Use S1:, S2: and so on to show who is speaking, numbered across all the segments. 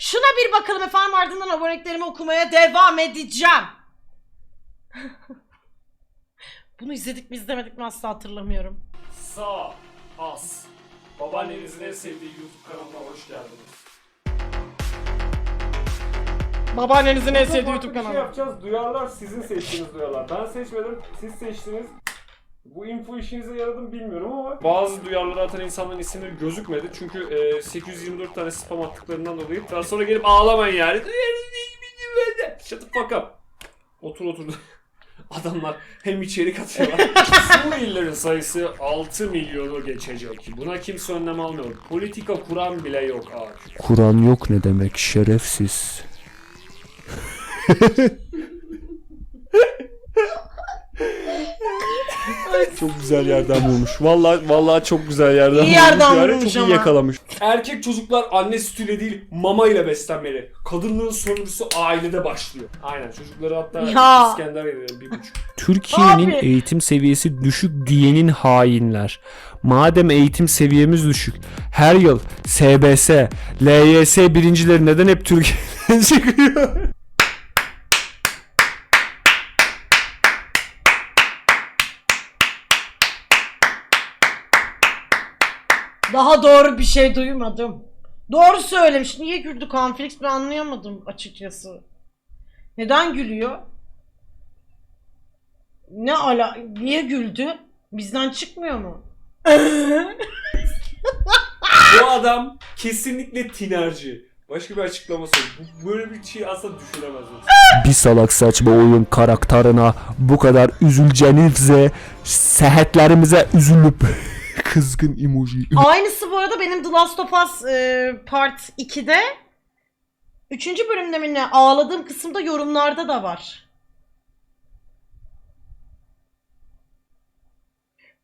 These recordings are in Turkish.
S1: Şuna bir bakalım efendim ardından aboneliklerimi okumaya devam edeceğim. Bunu izledik mi izlemedik mi asla hatırlamıyorum.
S2: Sağ, as. Babaannenizin en sevdiği YouTube kanalına hoş geldiniz.
S1: Babaannenizin en sevdiği YouTube
S2: bir şey
S1: kanalı.
S2: yapacağız. Duyarlar sizin seçtiğiniz duyarlar. Ben seçmedim, siz seçtiniz. Bu info işinize yaradı mı bilmiyorum ama bazı duyarları atan insanların isimleri gözükmedi. Çünkü e, 824 tane spam attıklarından dolayı daha sonra gelip ağlamayın yani. Shut the fuck up. Otur otur. Adamlar hem içerik atıyorlar. Suriyelilerin sayısı 6 milyonu geçecek. Buna kimse önlem almıyor. Politika kuran bile yok abi.
S3: Kur'an yok ne demek şerefsiz. çok güzel yerden vurmuş. Vallahi vallahi çok güzel yerden
S1: İyi yerden
S3: yani.
S1: vurmuş
S3: Çok
S1: ama.
S3: iyi yakalamış.
S2: Erkek çocuklar anne sütüyle değil mama ile beslenmeli. Kadınlığın sonuncusu ailede başlıyor. Aynen çocukları hatta
S1: Ya.
S2: İskender yedim bir buçuk.
S3: Türkiye'nin
S1: Abi.
S3: eğitim seviyesi düşük diyenin hainler. Madem eğitim seviyemiz düşük, her yıl SBS, LYS birincileri neden hep Türkiye'den çıkıyor?
S1: Daha doğru bir şey duymadım. Doğru söylemiş. Niye güldü Kanflix ben anlayamadım açıkçası. Neden gülüyor? Ne ala niye güldü? Bizden çıkmıyor mu?
S2: Bu adam kesinlikle tinerci. Başka bir açıklaması yok. Bu- Böyle bir şey asla düşünemezdim.
S3: bir salak saçma oyun karakterine bu kadar üzüleceğinize sehetlerimize üzülüp kızgın emoji.
S1: Aynısı bu arada benim The Last of Us e, Part 2'de 3. bölümde ne ağladığım kısımda yorumlarda da var.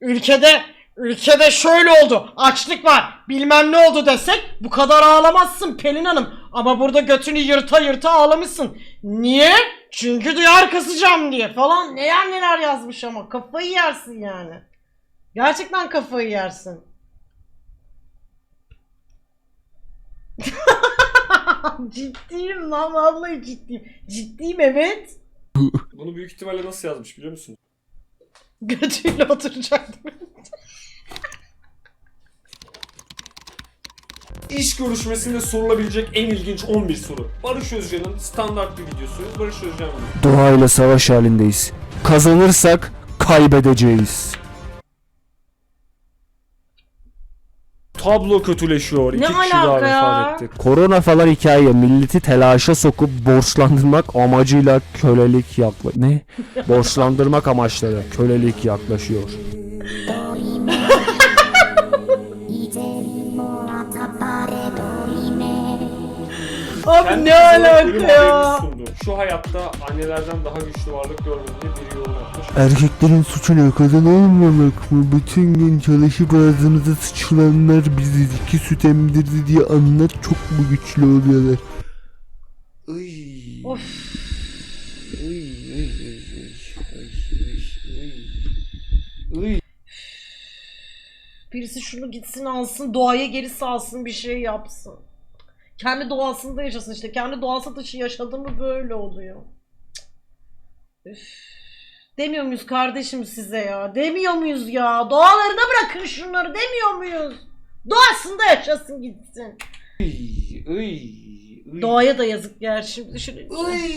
S1: Ülkede ülkede şöyle oldu. Açlık var. Bilmem ne oldu desek bu kadar ağlamazsın Pelin Hanım. Ama burada götünü yırta yırta ağlamışsın. Niye? Çünkü duyar kasacağım diye falan. Neler neler yazmış ama kafayı yersin yani. Gerçekten kafayı yersin. ciddiyim lan vallahi ciddiyim. Ciddiyim evet.
S2: Bunu büyük ihtimalle nasıl yazmış biliyor musun?
S1: Götüyle oturacaktım.
S2: İş görüşmesinde sorulabilecek en ilginç 11 soru. Barış Özcan'ın standart bir videosu. Barış Özcan videosu.
S3: Doğayla savaş halindeyiz. Kazanırsak kaybedeceğiz.
S2: Tablo kötüleşiyor.
S1: Ne
S2: İki kişi daha
S1: alaka ya?
S2: vefat etti.
S3: Korona falan hikaye milleti telaşa sokup borçlandırmak amacıyla kölelik yakla... Ne? Borçlandırmak amaçları kölelik yaklaşıyor.
S1: Abi
S2: Kendisi
S1: ne alaka ya?
S2: Şu hayatta annelerden daha güçlü varlık görmedim diye bir yorum yapmış.
S3: Erkeklerin suçu ne kadın olmamak mı? Bütün gün çalışıp ağzımıza sıçılanlar bizi iki süt emdirdi diye anlar çok mu güçlü oluyorlar?
S1: Of. Birisi şunu gitsin alsın doğaya geri salsın bir şey yapsın. Kendi doğasında yaşasın işte. Kendi doğası dışı yaşadı mı böyle oluyor. Üf. Demiyor muyuz kardeşim size ya? Demiyor muyuz ya? Doğalarına bırakın şunları demiyor muyuz? Doğasında yaşasın gitsin. Doğaya da yazık ya şimdi düşünün.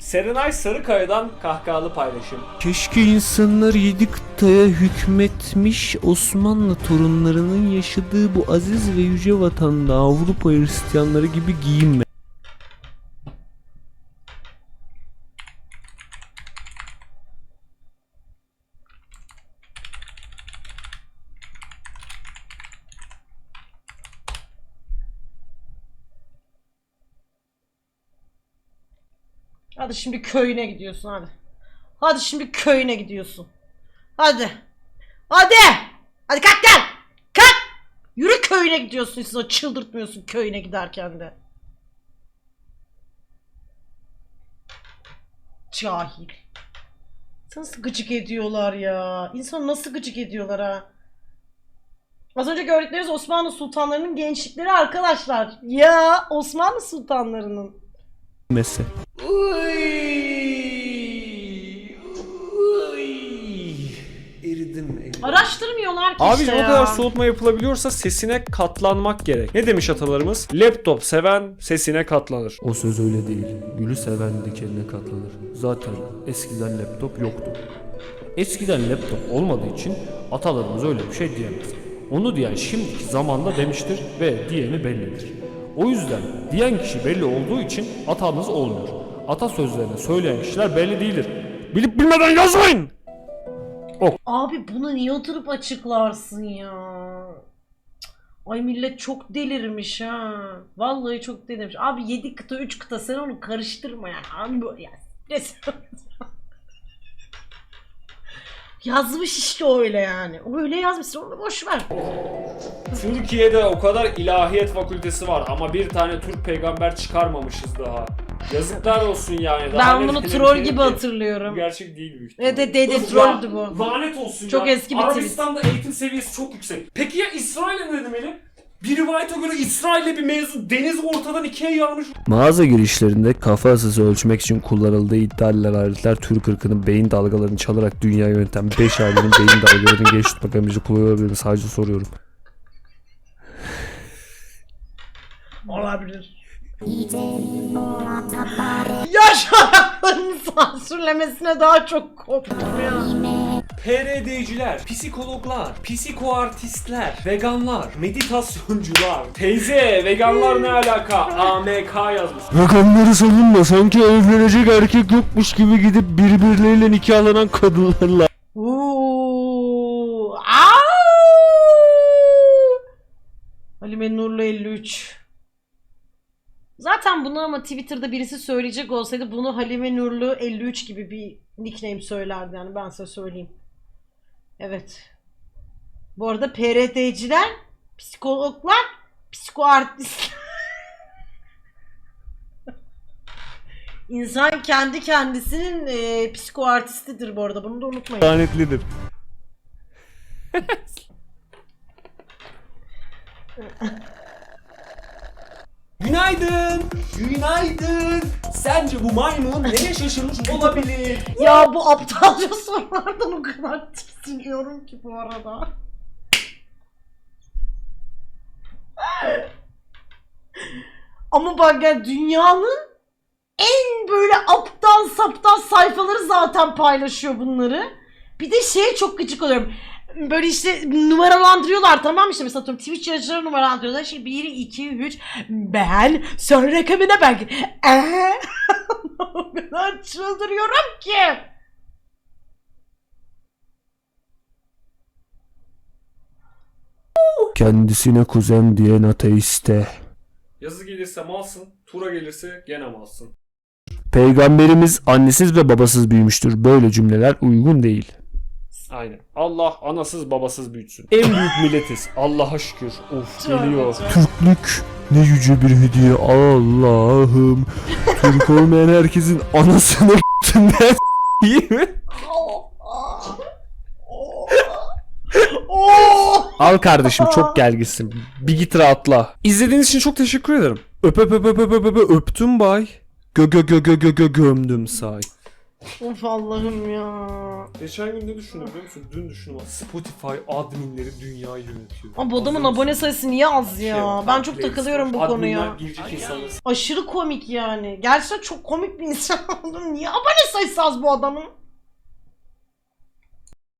S2: Serenay Sarıkaya'dan kahkahalı paylaşım.
S3: Keşke insanlar yedi kıtaya hükmetmiş Osmanlı torunlarının yaşadığı bu aziz ve yüce vatanda Avrupa Hristiyanları gibi giyinme.
S1: Hadi şimdi köyüne gidiyorsun hadi. Hadi şimdi köyüne gidiyorsun. Hadi. Hadi. Hadi kalk gel. Kalk. Yürü köyüne gidiyorsun. Siz o çıldırtmıyorsun köyüne giderken de. Cahil. Nasıl gıcık ediyorlar ya. İnsan nasıl gıcık ediyorlar ha. Az önce gördükleriniz Osmanlı sultanlarının gençlikleri arkadaşlar. Ya Osmanlı sultanlarının.
S3: Mesi.
S1: Araştırmıyorlar ki
S3: Abi
S1: işte
S3: o
S1: ya.
S3: kadar soğutma yapılabiliyorsa sesine katlanmak gerek. Ne demiş atalarımız? Laptop seven sesine katlanır. O söz öyle değil. Gülü seven dikenine katlanır. Zaten eskiden laptop yoktu. Eskiden laptop olmadığı için atalarımız öyle bir şey diyemez. Onu diyen şimdiki zamanda demiştir ve diyeni bellidir. O yüzden diyen kişi belli olduğu için atamız olmuyor. Atasözlerini söyleyen kişiler belli değildir. Bilip bilmeden yazmayın!
S1: Abi bunu niye oturup açıklarsın ya? Ay millet çok delirmiş ha. Vallahi çok delirmiş. Abi 7 kıta 3 kıta sen onu karıştırma ya. Abi bu ya. resmen- Yazmış işte öyle yani. Öyle yazmışsın onu boş ver.
S2: Türkiye'de o kadar ilahiyat fakültesi var ama bir tane Türk peygamber çıkarmamışız daha. Yazıklar olsun yani. Daha
S1: Ben bunu troll gibi hatırlıyorum.
S2: gerçek değil büyük ihtimalle.
S1: evet, evet,
S2: Öf,
S1: trolldü
S2: la-
S1: bu.
S2: Lanet olsun
S1: Çok
S2: ya.
S1: eski bir tweet.
S2: Arabistan'da eğitim seviyesi çok yüksek. Peki ya İsrail'e ne demeli? Bir rivayete göre İsrail'le bir mevzu deniz ortadan ikiye yarmış.
S3: Mağaza girişlerinde kafa ısısı ölçmek için kullanıldığı iddia edilen aletler Türk ırkının beyin dalgalarını çalarak dünyayı yöneten 5 ailenin beyin dalgalarını geç tutmak amacıyla kullanılabilir mi? Sadece soruyorum.
S1: Olabilir. Yaş hayatlarının sansürlemesine daha çok korktum ya.
S2: PRD'ciler, psikologlar, psikoartistler, veganlar, meditasyoncular. Teyze, veganlar ne alaka? AMK yazmış.
S3: Rakamları savunma sanki evlenecek erkek yokmuş gibi gidip birbirleriyle nikahlanan kadınlarla.
S1: Aa! Halime Nurlu 53. Zaten bunu ama Twitter'da birisi söyleyecek olsaydı bunu Halime Nurlu 53 gibi bir nickname söylerdi yani ben size söyleyeyim. Evet. Bu arada PRT'ciler, psikologlar, psikoartistler. İnsan kendi kendisinin e, psikoartistidir bu arada bunu da unutmayın.
S3: Lanetlidir.
S2: Günaydın, günaydın. Sence bu maymun neye şaşırmış olabilir?
S1: Ya bu aptalca sorulardan o kadar tiksiniyorum ki bu arada. Ama bak ya dünyanın en böyle aptal saptal sayfaları zaten paylaşıyor bunları. Bir de şeye çok gıcık oluyorum. Böyle işte numaralandırıyorlar tamam mı? işte mesela atıyorum Twitch yayıncıları numaralandırıyorlar. İşte 1, 2, 3 ben son rakamına bak. Eee? o kadar çıldırıyorum ki.
S3: Kendisine kuzen diyen ateiste.
S2: Yazı gelirse malsın, tura gelirse gene malsın.
S3: Peygamberimiz annesiz ve babasız büyümüştür. Böyle cümleler uygun değil.
S2: Aynen. Allah anasız babasız büyütsün. En büyük milletiz. Allah'a şükür. Of geliyor.
S3: Türklük ne yüce bir hediye Allah'ım. Türk olmayan herkesin anasını götünden iyi mi?
S1: Oo!
S3: Al kardeşim çok gelgisin. Bir git rahatla. İzlediğiniz için çok teşekkür ederim. Öp öp öp öp öp öp öp öptüm bay. Gö gö gö gö gö gö gömdüm say.
S1: Of Allah'ım ya.
S2: Geçen gün ne düşündüm biliyor musun? Dün düşündüm. Spotify adminleri dünyayı yönetiyor.
S1: Ama bu adamın
S2: Hazır
S1: abone
S2: mısın?
S1: sayısı niye az
S2: Şey
S1: ya?
S2: var,
S1: Ben çok takılıyorum bu konuya.
S2: Adminler girecek insanları
S1: Aşırı komik yani. Gerçekten çok komik bir insan oldum. Niye abone sayısı az bu adamın?